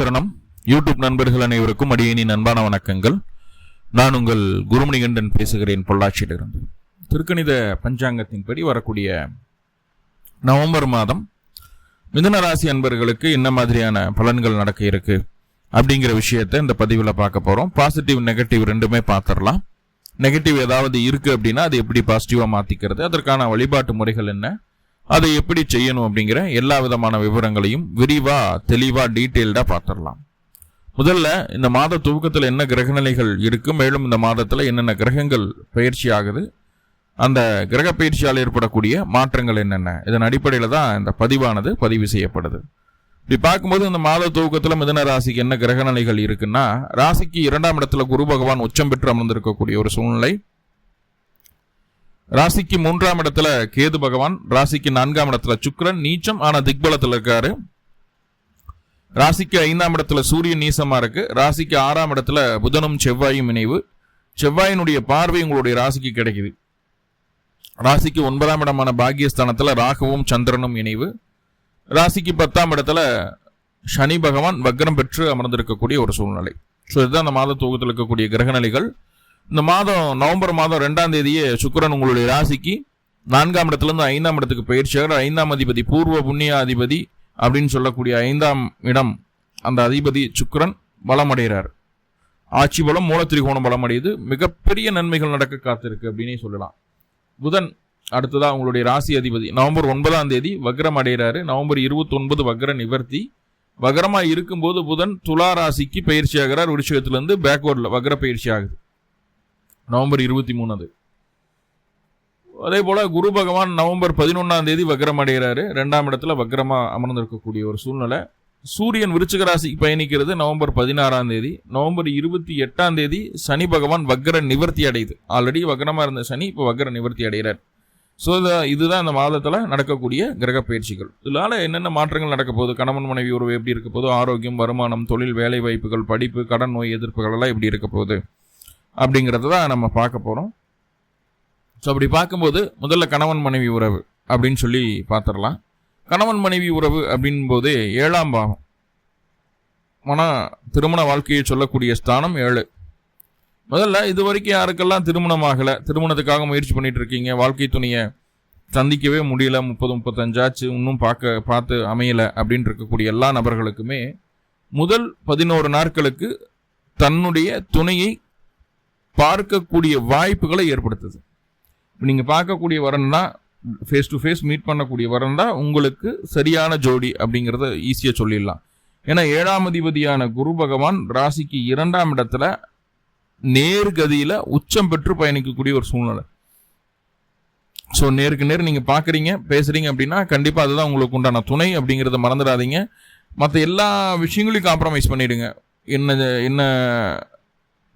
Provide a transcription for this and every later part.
சரணம். யூடியூப் நண்பர்கள் அனைவருக்கும் அடியேனின் அன்பான வணக்கங்கள். நான் உங்கள் குருமணிகண்டன் பேசுகிறேன் பொள்ளாச்சியிலிருந்து. திருக்கணித பஞ்சாங்கத்தின்படி வரக்கூடிய நவம்பர் மாதம் மிதுன ராசி அன்பர்களுக்கு என்ன மாதிரியான பலன்கள் நடக்க இருக்கு அப்படிங்கிற விஷயத்த இந்த பதிவில் பார்க்க போகிறோம் பாசிட்டிவ் நெகட்டிவ் ரெண்டுமே பார்த்துடலாம். நெகட்டிவ் ஏதாவது இருக்கு அப்படின்னா அது எப்படி பாசிட்டிவாக மாற்றிக்கிறது அதற்கான வழிபாட்டு முறைகள் என்ன? அதை எப்படி செய்யணும் அப்படிங்கிற எல்லா விதமான விவரங்களையும் விரிவாக தெளிவாக டீட்டெயில்டாக பார்த்துடலாம். முதல்ல இந்த மாத துவக்கத்தில் என்ன கிரகநிலைகள் இருக்கு மேலும் இந்த மாதத்தில் என்னென்ன கிரகங்கள் பயிற்சி ஆகுது அந்த கிரக பயிற்சியால் ஏற்படக்கூடிய மாற்றங்கள் என்னென்ன இதன் அடிப்படையில் தான் இந்த பதிவானது பதிவு செய்யப்படுது. இப்படி பார்க்கும்போது இந்த மாத துவக்கத்தில் மிதன ராசிக்கு என்ன கிரகநிலைகள் இருக்குன்னா ராசிக்கு இரண்டாம் இடத்துல குரு பகவான் உச்சம் பெற்று அமர்ந்திருக்கக்கூடிய ஒரு சூழ்நிலை. ராசிக்கு மூன்றாம் இடத்துல கேது பகவான் ராசிக்கு நான்காம் இடத்துல சுக்கரன் நீச்சம் ஆனா திக்பலத்தில் இருக்காரு. ராசிக்கு ஐந்தாம் இடத்துல சூரியன் நீசமா இருக்கு. ராசிக்கு ஆறாம் இடத்துல புதனும் செவ்வாயும் இணைவு. செவ்வாயினுடைய பார்வை உங்களுடைய ராசிக்கு கிடைக்குது. ராசிக்கு ஒன்பதாம் இடமான பாகியஸ்தானத்தில் ராகவும் சந்திரனும் இணைவு. ராசிக்கு பத்தாம் இடத்துல சனி பகவான் வக்ரம் பெற்று அமர்ந்திருக்கக்கூடிய ஒரு சூழ்நிலை. ஸோ இதுதான் அந்த மாத தூக்கத்தில் இருக்கக்கூடிய கிரகநிலைகள். இந்த மாதம் நவம்பர் மாதம் ரெண்டாம் தேதியே சுக்கரன் உங்களுடைய ராசிக்கு நான்காம் இடத்துலேருந்து ஐந்தாம் இடத்துக்கு பயிற்சியாகிற ஐந்தாம் அதிபதி பூர்வ புண்ணிய அதிபதி அப்படின்னு சொல்லக்கூடிய ஐந்தாம் இடம் அந்த அதிபதி சுக்கரன் பலமடைகிறார் ஆட்சி பலம் மூலத்திரிகோணம் பலமடையுது மிகப்பெரிய நன்மைகள் நடக்க காத்திருக்கு அப்படின்னே சொல்லலாம். புதன் அடுத்ததாக உங்களுடைய ராசி அதிபதி. நவம்பர் ஒன்பதாம் தேதி வக்ரம் அடைகிறாரு. நவம்பர் இருபத்தொன்பது வக்ர நிவர்த்தி. வக்ரமாக இருக்கும்போது புதன் துலா ராசிக்கு பயிற்சி ஆகிறார். பேக்வேர்டில் வக்ர பயிற்சி ஆகுது. நவம்பர் இருபத்தி மூணாவது அதே. போல் குரு பகவான் நவம்பர் பதினொன்றாம் தேதி வக்ரம் அடைகிறாரு ரெண்டாம் இடத்துல வக்ரமாக அமர்ந்திருக்கக்கூடிய ஒரு சூழ்நிலை. சூரியன் விருச்சிக ராசிக்கு பயணிக்கிறது நவம்பர் பதினாறாம் தேதி. நவம்பர் இருபத்தி எட்டாம் தேதி சனி பகவான் வக்ர நிவர்த்தி அடையுது. ஆல்ரெடி வக்ரமாக இருந்த சனி இப்போ வக்ர நிவர்த்தி அடைகிறார். ஸோ இதுதான் இந்த மாதத்தில் நடக்கக்கூடிய கிரக பயிற்சிகள். இதனால என்னென்ன மாற்றங்கள் நடக்க போகுது? கணவன் மனைவி உறவு எப்படி இருக்க போகுது? ஆரோக்கியம் வருமானம் தொழில் வேலை வாய்ப்புகள் படிப்பு கடன் நோய் எதிர்ப்புகள் எல்லாம் எப்படி இருக்க போகுது? அப்படிங்கிறத தான் நம்ம பார்க்க போகிறோம் ஸோ அப்படி பார்க்கும்போது முதல்ல கணவன் மனைவி உறவு அப்படின்னு சொல்லி பார்த்துடலாம். கணவன் மனைவி உறவு அப்படின்போது ஏழாம் பாகம் மன திருமண வாழ்க்கையை சொல்லக்கூடிய ஸ்தானம் ஏழு. முதல்ல இது வரைக்கும் யாருக்கெல்லாம் திருமணம் ஆகலை திருமணத்துக்காக முயற்சி பண்ணிகிட்டு இருக்கீங்க வாழ்க்கை துணியை சந்திக்கவே முடியல முப்பது முப்பத்தஞ்சாச்சு இன்னும் பார்க்க பார்த்து அமையலை அப்படின்னு இருக்கக்கூடிய எல்லா நபர்களுக்குமே முதல் பதினோரு நாட்களுக்கு தன்னுடைய துணையை பார்க்கக்கூடிய வாய்ப்புகளை ஏற்படுத்துது. நீங்கள் பார்க்கக்கூடிய வரன் ஃபேஸ் டு ஃபேஸ் மீட் பண்ணக்கூடிய வரன் தான் உங்களுக்கு சரியான ஜோடி அப்படிங்கிறத ஈஸியாக சொல்லிடலாம். ஏன்னா ஏழாம் அதிபதியான குரு பகவான் ராசிக்கு இரண்டாம் இடத்துல நேர்கதியில் உச்சம் பெற்று பயணிக்கக்கூடிய ஒரு சூழ்நிலை. ஸோ நேருக்கு நேர் நீங்கள் பார்க்குறீங்க பேசுகிறீங்க அப்படின்னா கண்டிப்பாக அதுதான் உங்களுக்கு உண்டான துணை அப்படிங்கிறத மறந்துடாதீங்க. மற்ற எல்லா விஷயங்களையும் காம்ப்ரமைஸ் பண்ணிவிடுங்க என்ன என்ன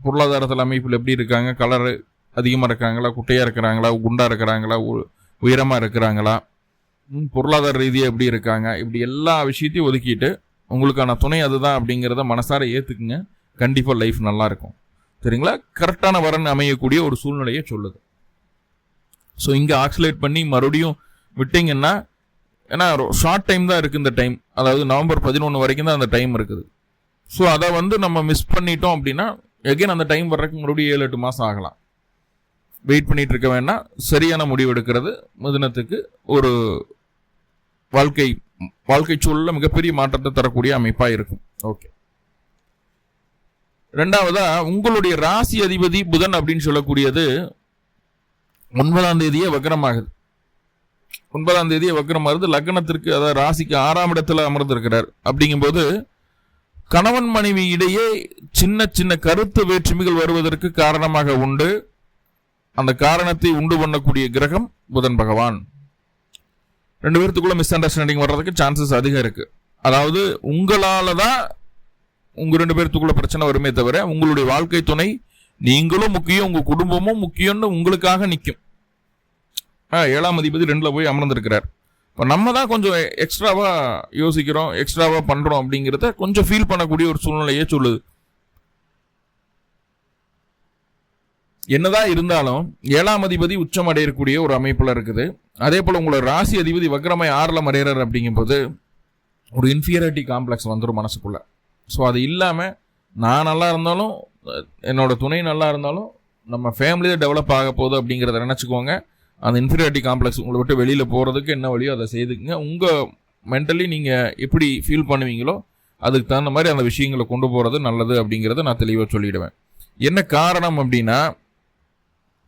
பொருளாதாரத்தில் அமைப்பில் எப்படி இருக்காங்க? கலரு அதிகமாக இருக்காங்களா? குட்டையாக இருக்கிறாங்களா? குண்டாக இருக்கிறாங்களா? உயரமாக இருக்கிறாங்களா? பொருளாதார ரீதியாக எப்படி இருக்காங்க? இப்படி எல்லா விஷயத்தையும் ஒதுக்கிட்டு உங்களுக்கான துணை அதுதான் அப்படிங்கிறத மனசார ஏற்றுக்குங்க கண்டிப்பாக லைஃப் நல்லாயிருக்கும் சரிங்களா? கரெக்டான வரன் அமையக்கூடிய ஒரு சூழ்நிலையை சொல்லுது. ஸோ இங்கே ஆக்சிலேட் பண்ணி மறுபடியும் விட்டிங்கன்னா ஏன்னா ஷார்ட் டைம் தான் இருக்குது இந்த டைம் அதாவது நவம்பர் பதினொன்று வரைக்கும் தான் அந்த டைம் இருக்குது. ஸோ அதை வந்து நம்ம மிஸ் பண்ணிட்டோம் அப்படின்னா எகைன் அந்த டைம் வர்றதுக்கு மறுபடியும் ஏழு எட்டு மாதம் ஆகலாம். வெயிட் பண்ணிட்டு இருக்க வேண்டாம். சரியான முடிவு எடுக்கிறது மிதுனத்துக்கு ஒரு வாழ்க்கை வாழ்க்கை சூழலில் மிகப்பெரிய மாற்றத்தை தரக்கூடிய அமைப்பாக இருக்கும். ஓகே ரெண்டாவதா உங்களுடைய ராசி அதிபதி புதன் அப்படின்னு சொல்லக்கூடியது ஒன்பதாம் தேதியே வக்ரமாகுது. ஒன்பதாம் தேதியே வக்ரமாகுது லக்னத்திற்கு அதாவது ராசிக்கு ஆறாம் இடத்துல அமர்ந்திருக்கிறார். அப்படிங்கும்போது கணவன் மனைவி இடையே சின்ன சின்ன கருத்து வேற்றுமைகள் வருவதற்கு காரணமாக உண்டு. அந்த காரணத்தை உண்டு பண்ணக்கூடிய கிரகம் புதன் பகவான். ரெண்டு பேர்த்துக்குள்ள மிஸ் அண்டர்ஸ்டாண்டிங் வர்றதுக்கு சான்சஸ் அதிகம் இருக்கு. அதாவது உங்களால தான் உங்க ரெண்டு பேர்த்துக்குள்ள பிரச்சனை வருமே தவிர உங்களுடைய வாழ்க்கை துணை நீங்களும் முக்கியம் உங்க குடும்பமும் முக்கியம்னு உங்களுக்காக நிற்கும் ஏழாம் அதிபதி ரெண்டுல போய் அமர்ந்திருக்கிறார். இப்போ நம்ம தான் கொஞ்சம் எக்ஸ்ட்ராவாக யோசிக்கிறோம் எக்ஸ்ட்ராவாக பண்ணுறோம் அப்படிங்கிறத கொஞ்சம் ஃபீல் பண்ணக்கூடிய ஒரு சூழ்நிலையே சொல்லுது. என்னதான் இருந்தாலும் ஏழாம் அதிபதி உச்சம் அடையக்கூடிய ஒரு அமைப்பில் இருக்குது. அதே போல் உங்களோட ராசி அதிபதி வக்ரமை ஆறில் மறையிறார் அப்படிங்கும்போது ஒரு இன்ஃபீரியாரிட்டி காம்ப்ளெக்ஸ் வந்துடும் மனசுக்குள்ளே. ஸோ அது இல்லாமல் நான் நல்லா இருந்தாலும் என்னோடய என்னோட துணை நல்லா இருந்தாலும் நம்ம ஃபேமிலியே டெவலப் ஆக போகுது அப்படிங்கிறத நினச்சிக்கோங்க. அந்த இன்ஃபீரியாரிட்டி காம்ப்ளெக்ஸ் உங்களை விட்டு வெளியில் போகிறதுக்கு என்ன வழியோ அதை செய்துக்குங்க. உங்கள் மென்டலி நீங்கள் எப்படி ஃபீல் பண்ணுவீங்களோ அதுக்கு தகுந்த மாதிரி அந்த விஷயங்களை கொண்டு போகிறது நல்லது அப்படிங்கிறத நான் தெளிவாக சொல்லிவிடுவேன் என்ன காரணம் அப்படின்னா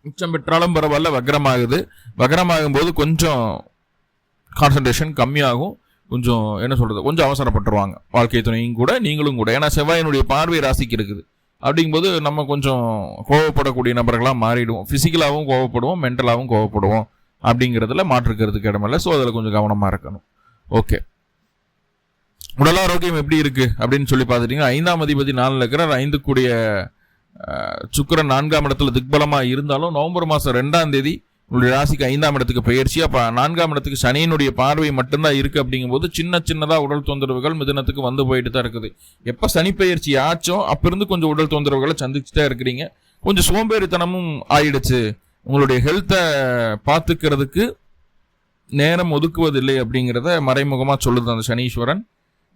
மிச்சம் பெற்றாலும் பரவாயில்ல வக்ரமாகுது. வக்ரமாகும் போது கொஞ்சம் கான்சன்ட்ரேஷன் கம்மியாகும். கொஞ்சம் என்ன சொல்கிறது கொஞ்சம் அவசரப்பட்டுருவாங்க. வாழ்க்கை துணையும் கூட நீங்களும் கூட. ஏன்னா செவ்வாயினுடைய பார்வை ராசிக்கு இருக்குது. அப்படிங்கும்போது நம்ம கொஞ்சம் கோவப்படக்கூடிய நபர்களாக மாறிடுவோம். ஃபிசிக்கலாகவும் கோவப்படுவோம் மென்டலாகவும் கோவப்படுவோம் அப்படிங்கிறதுல மாற்றுக்கிறதுக்கு இடமில்ல. ஸோ அதில் கொஞ்சம் கவனமாக இருக்கணும். ஓகே உடல் ஆரோக்கியம் எப்படி இருக்குது அப்படின்னு சொல்லி பார்த்துட்டிங்கன்னா ஐந்தாம் அதிபதி நாளில் இருக்கிற ஐந்து கூடிய நான்காம் இடத்துல திக்பலமாக இருந்தாலும் நவம்பர் மாதம் ரெண்டாம் தேதி உங்களுடைய ராசிக்கு ஐந்தாம் இடத்துக்கு பயிற்சி அப்போ நான்காம் இடத்துக்கு சனியினுடைய பார்வை மட்டும்தான் இருக்கு அப்படிங்கும்போது சின்ன சின்னதாக உடல் தொந்தரவுகள் மிதனத்துக்கு வந்து போயிட்டு தான் இருக்குது. எப்போ சனி பயிற்சி ஆச்சோ அப்ப இருந்து கொஞ்சம் உடல் தொந்தரவுகளை சந்திச்சுட்டே இருக்கிறீங்க. கொஞ்சம் சோம்பேறித்தனமும் ஆயிடுச்சு. உங்களுடைய ஹெல்த்தை பார்த்துக்கிறதுக்கு நேரம் ஒதுக்குவதில்லை அப்படிங்கிறத மறைமுகமாக சொல்லுது அந்த சனீஸ்வரன்.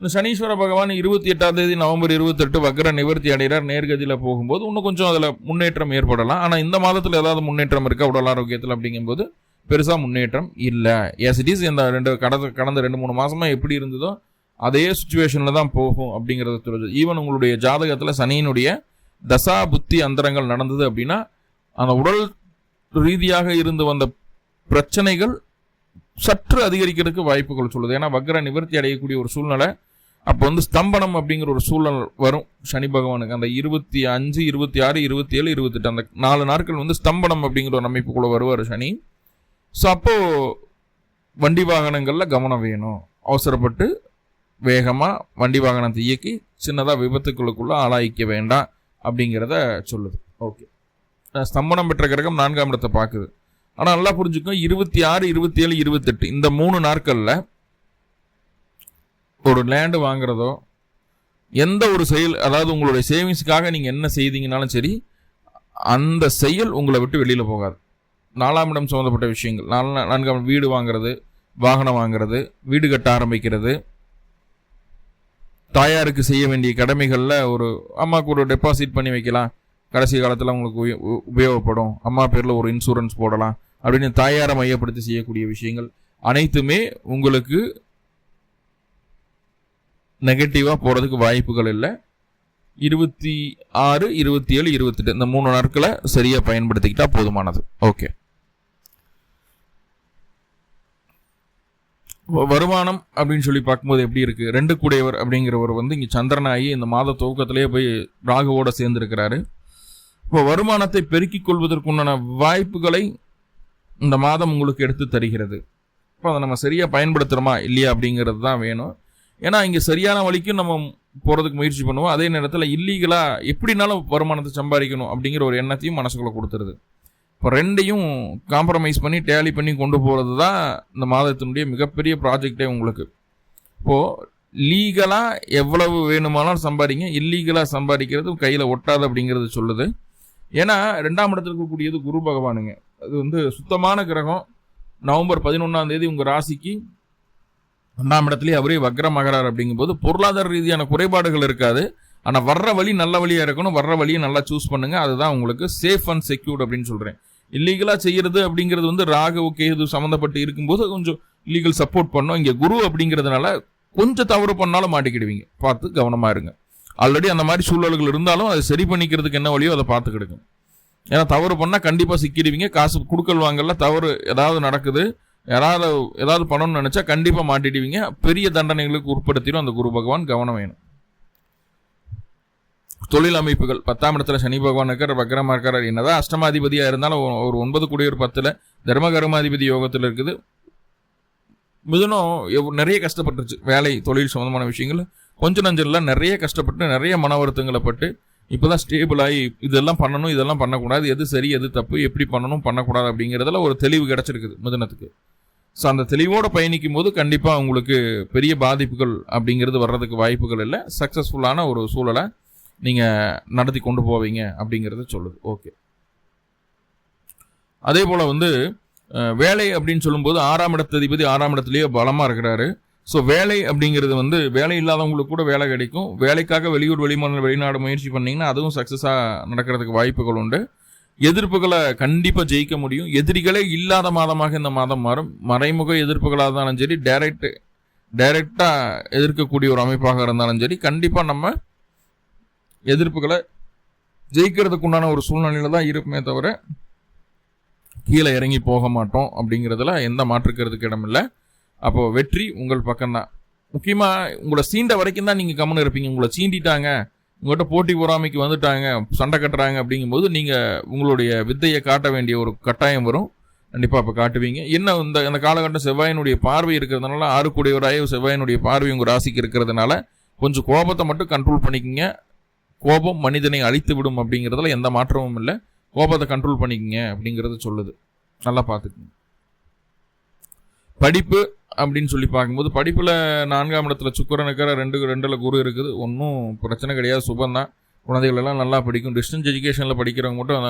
இந்த சனீஸ்வர பகவான் இருபத்தி எட்டாம் தேதி நவம்பர் இருபத்தெட்டு வக்ர நிவர்த்தி அடைகிறார். நேர்கதியில் போகும்போது இன்னும் கொஞ்சம் அதில் முன்னேற்றம் ஏற்படலாம். ஆனால் இந்த மாதத்தில் ஏதாவது முன்னேற்றம் இருக்கா? உடல் ஆரோக்கியத்தில் அப்படிங்கும்போது பெருசாக முன்னேற்றம் இல்லை. எஸ் இட் இஸ் இந்த ரெண்டு கடந்த கடந்த ரெண்டு மூணு மாதமாக எப்படி இருந்ததோ அதே சுச்சுவேஷனில் தான் போகும் அப்படிங்கிறது தெரிஞ்சது ஈவன் உங்களுடைய ஜாதகத்தில் சனியினுடைய தசா புத்தி அந்தரங்கள் நடந்தது அப்படின்னா அந்த உடல் ரீதியாக இருந்து வந்த பிரச்சனைகள் சற்று அதிகரிக்கிறதுக்கு வாய்ப்புகள் சொல்லுது. ஏன்னா வக்ர நிவர்த்தி அடையக்கூடிய ஒரு சூழ்நிலை அப்போ வந்து ஸ்தம்பனம் அப்படிங்கிற ஒரு சூழல் வரும். சனி பகவானுக்கு அந்த இருபத்தி அஞ்சு இருபத்தி ஆறு இருபத்தி ஏழு இருபத்தெட்டு அந்த நாலு நாட்கள் வந்து ஸ்தம்பனம் அப்படிங்கிற ஒரு அமைப்புக்குள்ளே வருவார் சனி. ஸோ அப்போது வண்டி வாகனங்களில் கவனம் வேணும். அவசரப்பட்டு வேகமாக வண்டி வாகனத்தை இயக்கி சின்னதாக விபத்துக்களுக்குள்ளே ஆளாயிக்க வேண்டாம் அப்படிங்கிறத சொல்லுது. ஓகே ஸ்தம்பனம் பெற்ற கிரகம் நான்காம் இடத்தை பார்க்குது. ஆனால் நல்லா புரிஞ்சுக்கோ இருபத்தி ஆறு இருபத்தி ஏழு இருபத்தெட்டு இந்த மூணு நாட்களில் ஒரு லேண்டு வாங்குறதோ எந்த ஒரு செயல் அதாவது உங்களுடைய சேவிங்ஸுக்காக நீங்கள் என்ன செய்தீங்கனாலும் சரி அந்த செயல் உங்களை விட்டு வெளியில் போகாது. நாலாம் இடம் சம்மந்தப்பட்ட விஷயங்கள். நாலு நான்காம் வீடு வாங்குறது வாகனம் வாங்குறது வீடு கட்ட ஆரம்பிக்கிறது. தாயாருக்கு செய்ய வேண்டிய கடமைகளில் ஒரு அம்மாவுக்கு ஒரு டெபாசிட் பண்ணி வைக்கலாம். கடைசி காலத்தில் உங்களுக்கு உய- உ- உபயோகப்படும். அம்மா பேரில் ஒரு இன்சூரன்ஸ் போடலாம். அப்படின்னு தாயாரை மையப்படுத்தி செய்யக்கூடிய விஷயங்கள் அனைத்துமே உங்களுக்கு நெகட்டிவாக போகிறதுக்கு வாய்ப்புகள் இல்லை. இருபத்தி ஆறு இருபத்தி ஏழு இருபத்தெட்டு இந்த மூணு நாட்களை சரியாக பயன்படுத்திக்கிட்டால் போதுமானது. ஓகே வருமானம் அப்படின்னு சொல்லி பார்க்கும்போது எப்படி இருக்குது ரெண்டு கூடையவர் அப்படிங்கிறவர் வந்து இங்கே சந்திரனாகி இந்த மாத துவக்கத்திலேயே போய் ராகுவோட சேர்ந்துருக்கிறாரு. இப்போ வருமானத்தை பெருக்கிக் கொள்வதற்குண்டான வாய்ப்புகளை இந்த மாதம் உங்களுக்கு எடுத்து தருகிறது. இப்போ அதை நம்ம சரியாக பயன்படுத்துகிறோமா இல்லையா அப்படிங்கிறது தான் வேணும். ஏன்னா இங்கே சரியான வழிக்கும் நம்ம போகிறதுக்கு முயற்சி பண்ணுவோம். அதே நேரத்தில் இல்லீகலாக எப்படினாலும் வருமானத்தை சம்பாதிக்கணும் அப்படிங்கிற ஒரு எண்ணத்தையும் மனசுக்குள்ளே கொடுத்துருது. இப்போ ரெண்டையும் காம்ப்ரமைஸ் பண்ணி டேலி பண்ணி கொண்டு போகிறது தான் இந்த மாதத்தினுடைய மிகப்பெரிய ப்ராஜெக்டே உங்களுக்கு. இப்போது லீகலாக எவ்வளவு வேணுமானாலும் சம்பாதிங்க இல்லீகலாக சம்பாதிக்கிறது கையில் ஒட்டாது அப்படிங்கிறது சொல்லுது. ஏன்னா ரெண்டாம் இடத்துல இருக்கக்கூடியது குரு பகவானுங்க. அது வந்து சுத்தமான கிரகம். நவம்பர் பதினொன்றாம் தேதி உங்கள் ராசிக்கு ஒன்றாம் இடத்துலேயே அவரே வக்ரமகரார் அப்படிங்கும்போது பொருளாதார ரீதியான குறைபாடுகள் இருக்காது. ஆனால் வர்ற வழி நல்ல வழியாக இருக்கணும். வர்ற வழியை நல்லா சூஸ் பண்ணுங்கள் அதுதான் உங்களுக்கு சேஃப் அண்ட் செக்யூர்ட் அப்படின்னு சொல்கிறேன் இல்லீகலாக செய்கிறது அப்படிங்கிறது வந்து ராகு கேது சம்மந்தப்பட்டு இருக்கும்போது கொஞ்சம் லீகல் சப்போர்ட் பண்ணோம் இங்கே குரு அப்படிங்கிறதுனால கொஞ்சம் தவறு பண்ணாலும் மாட்டிக்கிடுவீங்க. பார்த்து கவனமாக இருங்க. ஆல்ரெடி அந்த மாதிரி சூழல்கள் இருந்தாலும் அதை சரி பண்ணிக்கிறதுக்கு என்ன வழியோ அதை பார்த்துக்கிடுங்க ஏன்னா தவறு பண்ணால் கண்டிப்பாக சிக்கிடுவீங்க. காசு கொடுக்கல் வாங்கல தவறு ஏதாவது நடக்குது. யாராவது ஏதாவது பண்ணணும்னு நினச்சா கண்டிப்பாக மாட்டிடுவீங்க. பெரிய தண்டனைகளுக்கு உட்படுத்திடும் அந்த குரு பகவான் கவனம் வேணும். தொழில் அமைப்புகள். பத்தாம் இடத்துல சனி பகவான் இருக்கிற வக்ரமா இருக்கிறார் என்னதான் அஷ்டமாதிபதியாக இருந்தாலும் ஒரு- ஒரு ஒன்பது கூடிய ஒரு பத்துல தர்ம கர்மாதிபதி யோகத்தில் இருக்குது. மிதுனம் எவ்- நிறைய கஷ்டப்பட்டுருச்சு. வேலை தொழில் சம்மந்தமான விஷயங்கள் கொஞ்சம் நஞ்சல்லாம் நிறைய கஷ்டப்பட்டு நிறைய மன வருத்தங்களை பட்டு இப்போதான் ஸ்டேபிள் ஆகி இதெல்லாம் பண்ணணும் இதெல்லாம் பண்ணக்கூடாது. எது சரி எது தப்பு எப்படி பண்ணணும் பண்ணக்கூடாது அப்படிங்கிறதுல ஒரு தெளிவு கிடச்சிருக்குது மிதுனத்துக்கு. ஸோ அந்த தெளிவோட பயணிக்கும் போது கண்டிப்பாக உங்களுக்கு பெரிய பாதிப்புகள் அப்படிங்கிறது வர்றதுக்கு வாய்ப்புகள் இல்லை. சக்ஸஸ்ஃபுல்லான ஒரு சூழலை நீங்கள் நடத்தி கொண்டு போவீங்க அப்படிங்கிறத சொல்லுது. ஓகே அதே போல் வந்து வேலை அப்படின்னு சொல்லும்போது ஆறாம் இடத்ததிபதி ஆறாம் இடத்துலேயே பலமாக இருக்கிறாரு. ஸோ வேலை அப்படிங்கிறது வந்து வேலை இல்லாதவங்களுக்கு கூட வேலை கிடைக்கும். வேலைக்காக வெளியூர் வெளிமாநில வெளிநாடு முயற்சி பண்ணிங்கன்னா அதுவும் சக்ஸஸாக நடக்கிறதுக்கு வாய்ப்புகள் உண்டு. எதிர்ப்புகளை கண்டிப்பாக ஜெயிக்க முடியும். எதிரிகளே இல்லாத மாதமாக இந்த மாதம் மாறும். மறைமுக எதிர்ப்புகளாக இருந்தாலும் சரி டைரக்ட் டைரக்டாக எதிர்க்கக்கூடிய ஒரு அமைப்பாக இருந்தாலும் சரி கண்டிப்பாக நம்ம எதிர்ப்புகளை ஜெயிக்கிறதுக்கு உண்டான ஒரு சூழ்நிலையில தான் இருப்போமே தவிர கீழே இறங்கி போக மாட்டோம் அப்படிங்கிறதுல எந்த மாற்றுக்கிறதுக்கு இடமில்லை. அப்போ வெற்றி உங்கள் பக்கம்தான். முக்கியமாக உங்களை சீண்ட வரைக்கும் தான் நீங்கள் கம்முன்னு இருப்பீங்க. உங்களை சீண்டிட்டாங்க உங்கள்கிட்ட போட்டி பொறாமைக்கு வந்துட்டாங்க சண்டை கட்டுறாங்க அப்படிங்கும்போது நீங்கள் உங்களுடைய வித்தையை காட்ட வேண்டிய ஒரு கட்டாயம் வரும். கண்டிப்பாக அப்போ காட்டுவீங்க. என்ன இந்த இந்த காலகட்டம் செவ்வாயினுடைய பார்வை இருக்கிறதுனால ஆறுக்குடையவராய செவ்வாயினுடைய பார்வை உங்கள் ராசிக்கு இருக்கிறதுனால கொஞ்சம் கோபத்தை மட்டும் கண்ட்ரோல் பண்ணிக்கிங்க. கோபம் மனிதனை அழித்து விடும் அப்படிங்கிறதுல எந்த மாற்றமும் இல்லை. கோபத்தை கண்ட்ரோல் பண்ணிக்கிங்க அப்படிங்கிறது சொல்லுது. நல்லா பார்த்துக்குங்க. படிப்பு அப்படின்னு சொல்லி பார்க்கும்போது படிப்பில் நான்காம் இடத்துல சுக்கரன் இருக்கிற ரெண்டு ரெண்டில் குரு இருக்குது. ஒன்றும் பிரச்சனை கிடையாது சுபம் தான். குழந்தைகள் எல்லாம் நல்லா படிக்கும். டிஸ்டன்ஸ் எஜுகேஷனில் படிக்கிறவங்க மட்டும்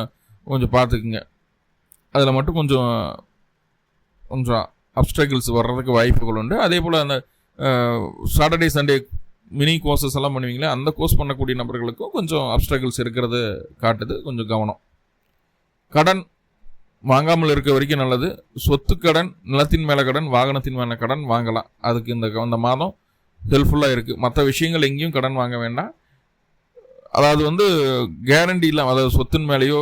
கொஞ்சம் பார்த்துக்குங்க. அதில் மட்டும் கொஞ்சம் கொஞ்சம் அப்டக்கிள்ஸ் வர்றதுக்கு வாய்ப்புகள் உண்டு. அதே போல் அந்த சாட்டர்டே சண்டே மினி கோர்சஸ் எல்லாம் பண்ணுவீங்களே அந்த கோர்ஸ் பண்ணக்கூடிய நபர்களுக்கும் கொஞ்சம் அப்டக்கிள்ஸ் இருக்கிறது காட்டுது கொஞ்சம் கவனம். கடன் வாங்காமல் இருக்க வரைக்கும் நல்லது. சொத்து கடன் நிலத்தின் மேலே கடன் வாகனத்தின் மேலே கடன் வாங்கலாம். அதுக்கு இந்த இந்த மாதம் ஹெல்ப்ஃபுல்லாக இருக்குது மற்ற விஷயங்கள் எங்கேயும் கடன் வாங்க வேண்டாம். அதாவது வந்து கேரண்டி இல்லாமல் அதாவது சொத்தின் மேலேயோ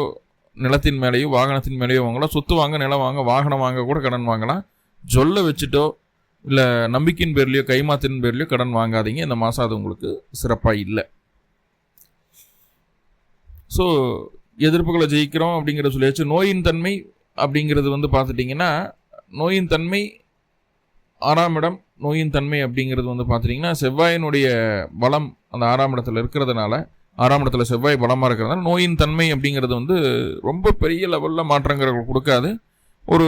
நிலத்தின் மேலேயோ வாகனத்தின் மேலேயோ வாங்கலாம். சொத்து வாங்க நிலம் வாங்க வாகனம் வாங்க கூட கடன் வாங்கலாம். சொல்ல வச்சுட்டோ இல்லை நம்பிக்கையின் பேர்லையோ கைமாத்தின் பேர்லையோ கடன் வாங்காதீங்க. இந்த மாதம் அது உங்களுக்கு சிறப்பாக இல்லை. ஸோ எதிர்ப்புகளை ஜெயிக்கிறோம் அப்படிங்கிற சொல்லியாச்சு. நோயின் தன்மை அப்படிங்கிறது வந்து பார்த்துட்டிங்கன்னா நோயின் தன்மை ஆறாம் இடம் நோயின் தன்மை அப்படிங்கிறது வந்து பார்த்துட்டிங்கன்னா செவ்வாயினுடைய பலம் அந்த ஆறாம் இடத்துல இருக்கிறதுனால ஆறாம் இடத்துல செவ்வாய் பலமாக இருக்கிறதுனால நோயின் தன்மை அப்படிங்கிறது வந்து ரொம்ப பெரிய லெவலில் மாற்றங்கள் கொடுக்காது. ஒரு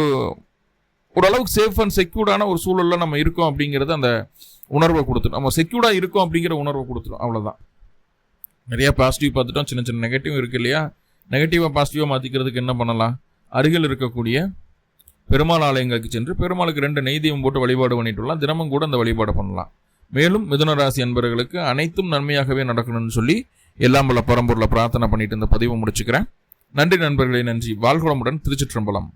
ஓரளவுக்கு சேஃப் அண்ட் செக்யூர்டான ஒரு சூழலில் நம்ம இருக்கோம் அப்படிங்கிறது அந்த உணர்வை கொடுத்துரும். நம்ம செக்யூர்டாக இருக்கோம் அப்படிங்கிற உணர்வை கொடுத்துரும். அவ்வளோதான் நிறையா பாசிட்டிவ் பார்த்துட்டோம். சின்ன சின்ன நெகட்டிவ் இருக்குது இல்லையா? நெகட்டிவாக பாசிட்டிவாக மாற்றிக்கிறதுக்கு என்ன பண்ணலாம்? அருகில் இருக்கக்கூடிய பெருமாள் ஆலயங்களுக்கு சென்று பெருமாளுக்கு ரெண்டு நெய்தீபம் போட்டு வழிபாடு பண்ணிட்டு வரலாம். தினமும் கூட அந்த வழிபாடு பண்ணலாம். மேலும் மிதுனராசி அன்பர்களுக்கு அனைத்தும் நன்மையாகவே நடக்கணும்னு சொல்லி எல்லாம் பல பரம்பூரில் பிரார்த்தனை பண்ணிட்டு இந்த பதிவை முடிச்சுக்கிறேன். நன்றி நண்பர்களே நன்றி. வாழ்குளமுடன் திருச்சிற்றம்பலம்.